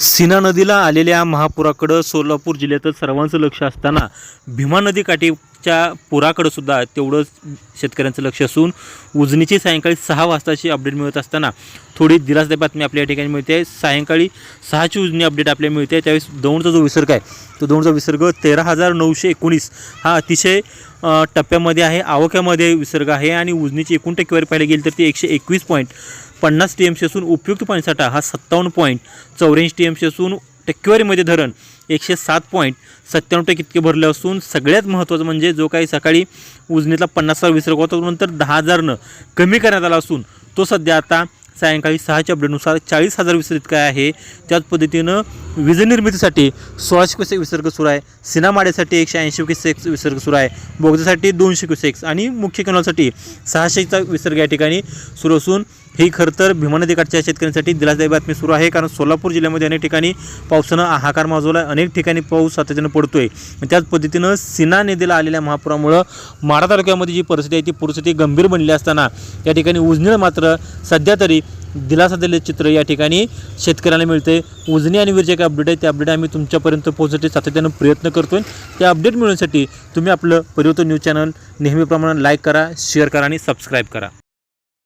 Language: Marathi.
सीना नदीला आलेल्या महापुराकडं सोलापूर जिल्ह्यातच सर्वांचं लक्ष असताना भीमा नदी काठीच्या पुराकडं सुद्धा तेवढंच शेतकऱ्यांचं लक्ष असून उजनीची सायंकाळी सहा वाजताची अपडेट मिळत असताना थोडी दिलासदायक बातमी आपल्या या ठिकाणी मिळते. सायंकाळी सहाची उजनी अपडेट आपल्याला मिळते. त्यावेळेस दौंडचा जो विसर्ग आहे तो दौंडचा विसर्ग तेरा हजार नऊशे एकोणीस हा अतिशय टप्प्यामध्ये आहे आवाक्यामध्ये विसर्ग आहे आणि उजनीची एकूण टक्केवारी पाहिली गेली तर ती एकशे एकवीस पॉईंट पन्नास टी एम सी असून उपयुक्त पाणीसाठा हा सत्तावन्न पॉईंट चौऱ्याऐंशी टी एम सी असून टक्केवारीमध्ये धरण एकशे सात पॉईंट सत्त्याण्णव टक्के इतके भरले असून सगळ्यात महत्त्वाचं म्हणजे जो काही सकाळी उजनीतला पन्नासचा विसर्ग होता तो नंतर दहा हजारनं कमी करण्यात आला असून तो सध्या आता सायंकाळी सहाच्या अपडेटनुसार चाळीस हजार विसर्ग इतका आहे. त्याच पद्धतीनं वीज निर्मितीसाठी सोळाशे क्युसेक विसर्ग सुरू आहे. सिनामाड्यासाठी एकशे ऐंशी क्युसेक विसर्ग सुरू आहे. बोगद्यासाठी दोनशे क्युसेक्स आणि मुख्य कॅनॉलसाठी सहाशेचा विसर्ग या ठिकाणी सुरू असून ही खरं तर भीमा नदीकाठच्या शेतकऱ्यांसाठी दिलासदायी बातमी सुरू आहे कारण सोलापूर जिल्ह्यामध्ये अनेक ठिकाणी पावसानं हाहाकार माजवला आहे अनेक ठिकाणी पाऊस सातत्यानं पडतोय. आहे त्याच पद्धतीनं सिना नदीला आलेल्या महापुरामुळं माढा तालुक्यामध्ये जी परिस्थिती आहे ती परिस्थिती गंभीर बनली असताना या ठिकाणी उजनीळ मात्र सध्या तरी दिलासा दिलेले चित्र या ठिकाणी शेतकऱ्याला मिळते उजनी आणि वीरचे काही अपडेट आहे ते अपडेट आम्ही तुमच्यापर्यंत पोहोचण्यासाठी सातत्यानं प्रयत्न करतोय. त्या अपडेट मिळवण्यासाठी तुम्ही आपलं परिवर्तन न्यूज चॅनल नेहमीप्रमाणे लाईक करा शेअर करा आणि सबस्क्राईब करा.